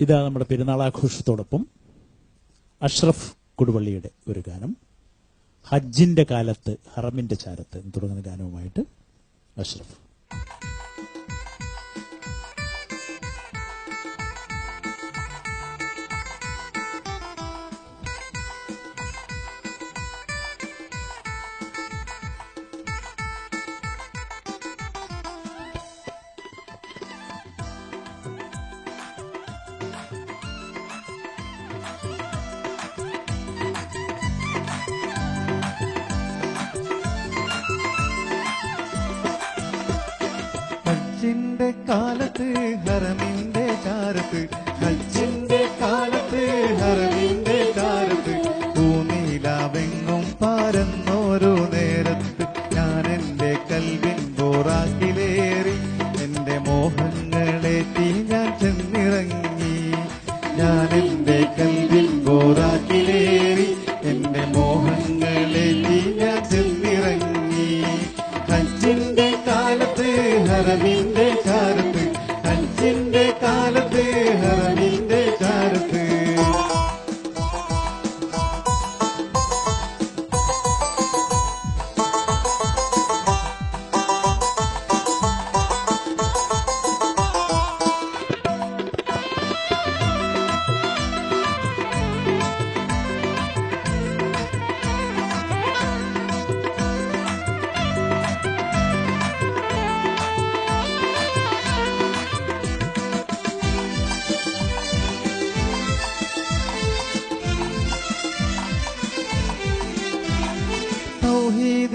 ഇതാ നമ്മുടെ പെരുന്നാളാഘോഷത്തോടൊപ്പം അഷ്റഫ് കുടുവള്ളിയുടെ ഒരു ഗാനം ഹജ്ജിന്റെ കാലത്ത് ഹറമിന്റെ ചാരത്ത് തുടങ്ങുന്ന ഗാനവുമായിട്ട് അഷ്റഫ്. ഹജ്ജിന്റെ കാലത്ത് ഹറമിന്റെ ചാരത്ത് ഹജ്ജിന്റെ കാലത്ത്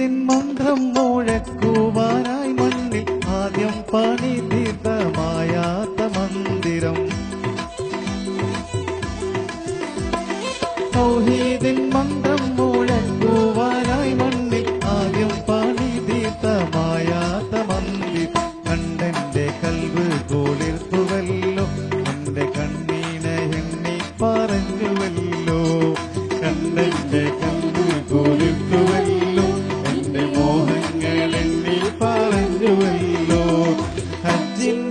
തൗഹീദിൻ മന്ത്രം മുഴക്കുവാനായി മണ്ണിൽ ആദ്യം പണി തീർത്ഥമായാത്ത മന്ദിരം. തൗഹീദിൻ മന്ത്രം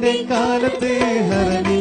കാലത്ത് ഹറമിന്റെ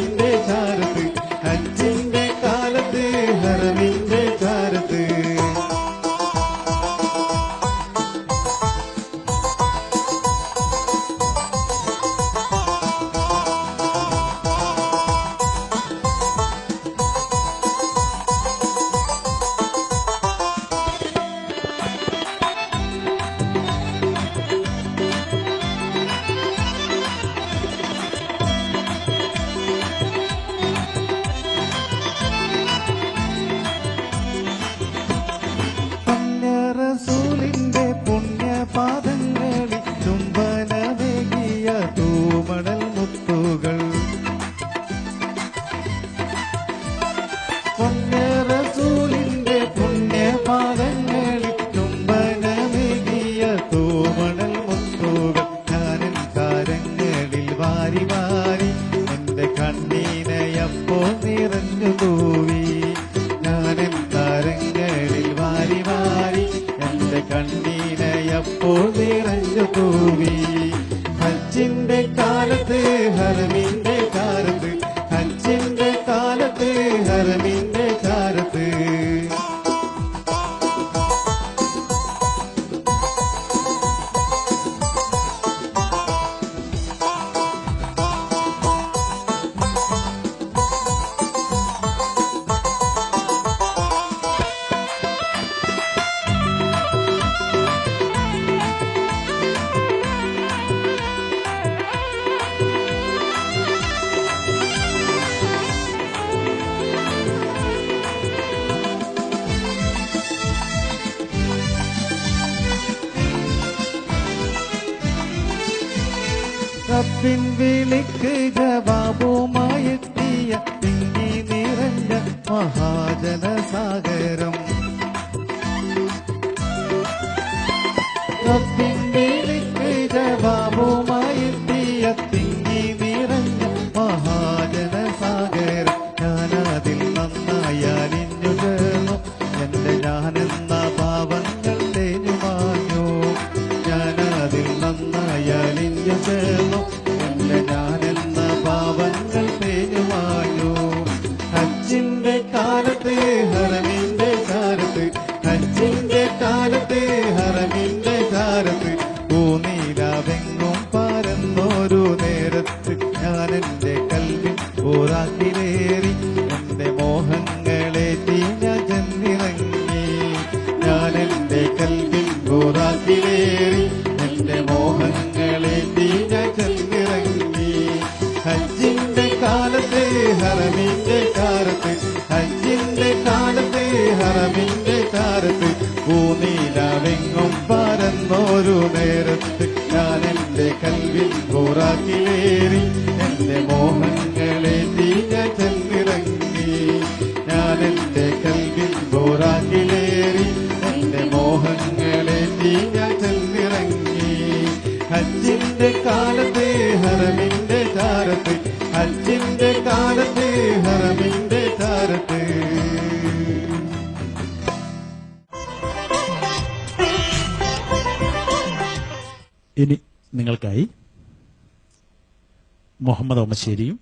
എന്റെ കണ്ണീനയപ്പോ നിറഞ്ഞു തൂവി ഹജ്ജിന്റെ കാലത്ത് ഹറമിന്റെ റബ്ബിൻ വിളിക്ക് ജവാബുമായെത്തിയ തിങ്ങി നിറഞ്ഞ മഹാജനസാഗരം. റബ്ബിൻ വിളിക്ക് ജവാബുമായെത്തിയ തിങ്ങി നിറഞ്ഞ മഹാജനസാഗരം. ഞാനതിൽ നന്നായി അലിഞ്ഞു ചേർന്നു. എന്റെ ഞാനെന്ന പാവങ്ങൾ തേഞ്ഞു മാഞ്ഞു. ഞാനതിൽ നന്നായി അലിഞ്ഞു ചേർന്നു. പോരാക്കിലേറി എന്റെ മോഹങ്ങളെ തീഞ്ഞ ചെന്നിറങ്ങി. ഹജ്ജിന്റെ കാലത്തെ ഹറമിന്റെ കാലത്ത് ഹജ്ജിന്റെ കാലത്തെ ഹറമിന്റെ കാലത്ത് ഭൂമിയിലവെങ്ങും പരന്നൊരു നേരത്ത് ഞാൻ എന്റെ കൽവിൽ പോറാക്കിലേറി എന്റെ മോഹങ്ങളെ തീഞ്ഞ ചെന്നിറങ്ങി. ഞാൻ എന്റെ കാലത്തെ ഹറമിന്റെ താരത്ത് ഹജ്ജിന്റെ കാലത്തെ ഹറമിന്റെ താരത്ത്. ഇനി നിങ്ങൾക്കായി മുഹമ്മദ് ഒമശ്ശേരിയും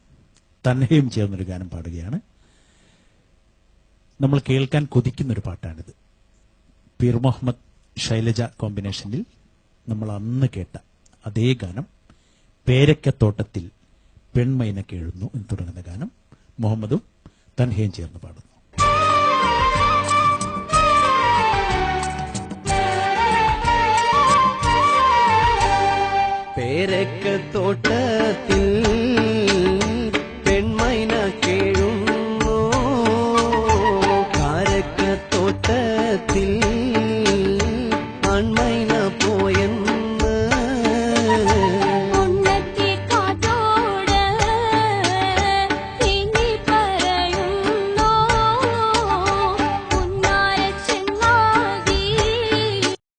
തന്നെയും ചേർന്നൊരു ഗാനം പാടുകയാണ്. നമ്മൾ കേൾക്കാൻ കൊതിക്കുന്നൊരു പാട്ടാണിത്. പീർ മുഹമ്മദ് ശൈലജ കോമ്പിനേഷനിൽ നമ്മൾ അന്ന് കേട്ട അതേ ഗാനം പേരക്കത്തോട്ടത്തിൽ പെൺമൈന എഴുന്നു എന്ന് തുടങ്ങുന്ന ഗാനം മുഹമ്മദും തൻഹയും ചേർന്ന് പാടുന്നു. പേരക്കത്തോട്ട